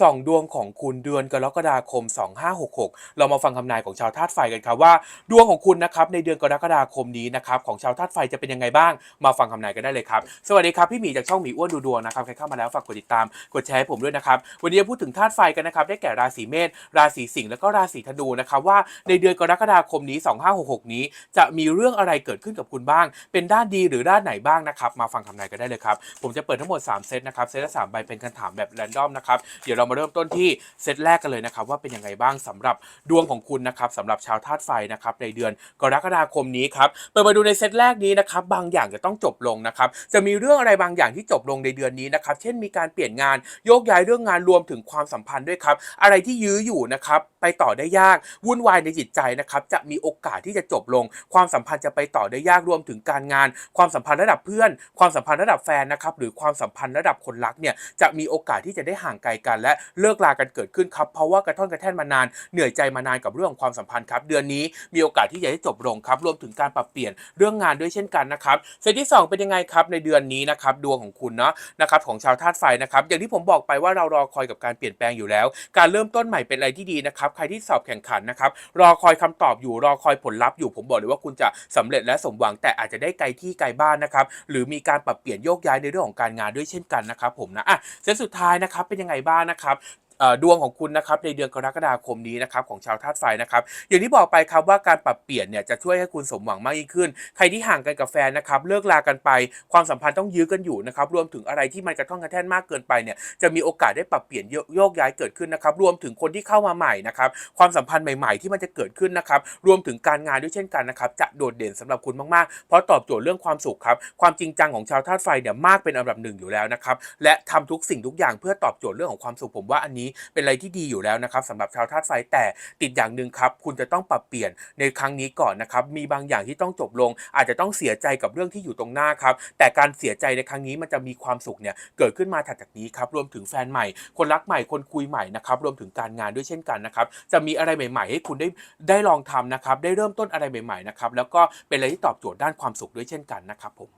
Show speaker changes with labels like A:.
A: สองดวงของคุณเดือนกรกฎาคม 2566 เรามาฟังคำนายของชาวธาตุไฟกันครับว่า ดวงของคุณนะครับในเดือนกรกฎาคมนี้นะครับของชาวธาตุไฟจะเป็นยังไงบ้าง มาฟังคำนายกันได้เลยครับ สวัสดีครับพี่หมีจากช่องหมีอ้วนดูดวงนะครับใครเข้ามาแล้วฝากกดติดตามกดแชร์ให้ผมด้วยนะครับวันนี้จะพูดถึงธาตุไฟกันนะครับได้แก่ราศีเมษราศีสิงห์แล้วก็ราศีธนูนะครับว่าในเดือนกรกฎาคมนี้ 2566 นี้ จะมีเรื่องอะไรเกิดขึ้นกับคุณบ้าง เป็นด้านดีหรือด้านไหนบ้างนะครับมาฟังคำนายกันได้เลยครับผมจะเปิดทั้งหมด 3 เซตนะครับเซตละ3ใบเป็นคำถามแบบแรนดอมนะครับเดี๋ยวเรามาเริ่มต้นที่เซตแรกกันเลยนะครับว่าเป็นยังไงบ้างสำหรับดวงของคุณนะครับสำหรับชาวธาตุไฟนะครับในเดือนกรกฎาคมนี้ครับเปิดมาดูในเซตแรกนี้นะครับบางอย่างจะต้องจบลงนะครับจะมีเรื่องอะไรบางอย่างที่จบลงในเดือนนี้นะครับเช่นมีการเปลี่ยนงานโยกย้ายเรื่องงานรวมถึงความสัมพันธ์ด้วยครับอะไรที่ยื้ออยู่นะครับไปต่อได้ยากวุ่นวายในจิตใจนะครับจะมีโอกาสที่จะจบลง ความสัมพันธ์จะไปต่อได้ยากรวมถึงการงาน ความสัมพันธ์ระดับเพื่อน ความสัมพันธ์ระดับแฟนนะครับหรือความสัมพันธ์ระดับคนรักเนี่ยจะมีโอกาสที่จะได้ห่างไกลกันและเลิกลากันเกิดขึ้นครับเพราะว่ากระท่อนกระแท่นมานานเหนื่อยใจมานานกับเรื่องของความสัมพันธ์ครับเดือนนี้มีโอกาสที่จะได้จบลงครับรวมถึงการปรับเปลี่ยนเรื่องงานด้วยเช่นกันนะครับเซตที่สองเป็นยังไงครับในเดือนนี้นะครับดวงของคุณเนาะนะครับของชาวธาตุไฟนะครับอย่างที่ผมบอกไปว่าเรารอคอยกับการเปลี่ยนแปลงอยู่แล้ว การเริ่มต้นใหม่เป็นอะไรที่ดีนะครับใครที่สอบแข่งขันนะครับรอคอยคำตอบอยู่รอคอยผลลัพธ์อยู่ผมบอกเลยว่าคุณจะสำเร็จและสมหวังแต่อาจจะได้ไกลที่ไกลบ้านนะครับหรือมีการปรับเปลี่ยนโยกย้ายในเรื่องของการงานด้วยเช่นกันนะครับผมนะอะเซตสุดท้ายนะครับเป็นยังไงบ้างนะครับเอ่อ ดวงของคุณนะครับในเดือนกรกฎาคมนี้นะครับของชาวธาตุไฟนะครับอย่างที่บอกไปครับว่าการปรับเปลี่ยนเนี่ยจะช่วยให้คุณสมหวังมากยิ่งขึ้น ใครที่ห่างกันกับแฟนนะครับเลิกลากันไป ความสัมพันธ์ต้องยื้อกันอยู่นะครับรวมถึงอะไรที่มันกระท่อนกระแท่นมากเกินไปเนี่ยจะมีโอกาสได้ปรับเปลี่ยนโยโยกย้ายเกิดขึ้นนะครับรวมถึงคนที่เข้ามาใหม่นะครับความสัมพันธ์ใหม่ ๆ ที่มันจะเกิดขึ้นนะครับรวมถึงการงานด้วยเช่นกันนะครับจะโดดเด่นสำหรับคุณมากๆ เพราะตอบโจทย์เรื่องความสุขครับความจริงจังของชาวธาตุไฟเนี่ยมากเป็นอันดับหนึ่งอยู่แล้วนะครับและทำทุกสิ่งทุกอย่างเพื่อตอบโจทย์เรื่องของความสุขผมว่าอันนี้เป็นอะไรที่ดีอยู่แล้วนะครับสำหรับชาวธาตุไฟแต่ติดอย่างหนึ่งครับ คุณจะต้องปรับเปลี่ยนในครั้งนี้ก่อนนะครับ มีบางอย่างที่ต้องจบลง อาจจะต้องเสียใจกับเรื่องที่อยู่ตรงหน้าครับ แต่การเสียใจในครั้งนี้มันจะมีความสุขเนี่ยเกิดขึ้นมาถัดจากนี้ครับรวมถึงแฟนใหม่ คนรักใหม่คนคุยใหม่นะครับรวมถึงการงานด้วยเช่นกันนะครับจะมีอะไรใหม่ ๆ ให้คุณได้ได้ลองทำนะครับได้เริ่มต้นอะไรใหม่ๆนะครับแล้วก็เป็นอะไรที่ตอบโจทย์ด้านความสุขด้วยเช่นกันนะครับผม